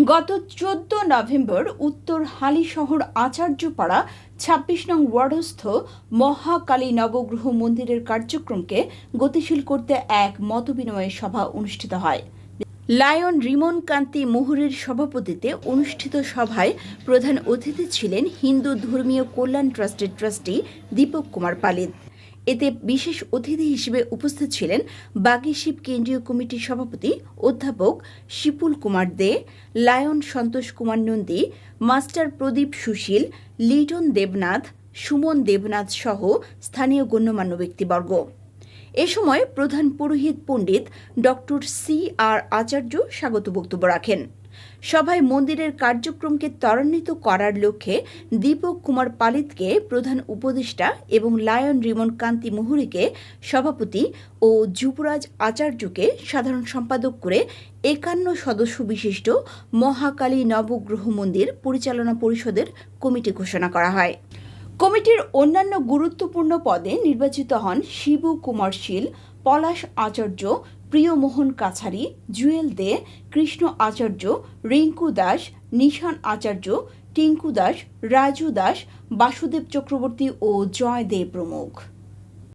গত চোদ্দ নভেম্বর উত্তর হালিশহর আচার্যপাড়া ছাব্বিশ নং ওয়ার্ডস্থ মহাকালী নবগ্রহ মন্দিরের কার্যক্রমকে গতিশীল করতে এক মতবিনিময় সভা অনুষ্ঠিত হয়। লায়ন রিমন কান্তি মুহুরীর সভাপতিতে অনুষ্ঠিত সভায় প্রধান অতিথি ছিলেন হিন্দু ধর্মীয় কল্যাণ ট্রাস্টের ট্রাস্টি দীপক কুমার পালিত। এতে বিশেষ অতিথি হিসেবে উপস্থিত ছিলেন বাগিশিব কেন্দ্রীয় কমিটির সভাপতি অধ্যাপক শিপুল কুমার দে, লায়ন সন্তোষ কুমার নন্দী, মাস্টার প্রদীপ সুশীল, লিটন দেবনাথ, সুমন দেবনাথ সহ স্থানীয় গণ্যমান্য ব্যক্তিবর্গ। এ সময় প্রধান পুরোহিত পণ্ডিত ডক্টর সি আর আচার্য স্বাগত বক্তব্য রাখেন। সভায় মন্দিরের কার্যক্রমকে ত্বরান্বিত করার লক্ষ্যে দীপক কুমার পালিতকে প্রধান উপদেষ্টা এবং লায়ন রিমন কান্তি মুহুরিকে সভাপতি ও যুবরাজ আচার্যকে সাধারণ সম্পাদক করে একান্ন সদস্য বিশিষ্ট মহাকালী নবগ্রহ মন্দির পরিচালনা পরিষদের কমিটি ঘোষণা করা হয়। কমিটির অন্যান্য গুরুত্বপূর্ণ পদে নির্বাচিত হন শিবু কুমার শীল, পলাশ আচার্য, প্রিয়মোহন কাছারি, জুয়েল দে, কৃষ্ণ আচার্য, রিঙ্কু দাস, নিশান আচার্য, টিঙ্কু দাস, রাজু দাস, বাসুদেব চক্রবর্তী ও জয় দে প্রমুখ।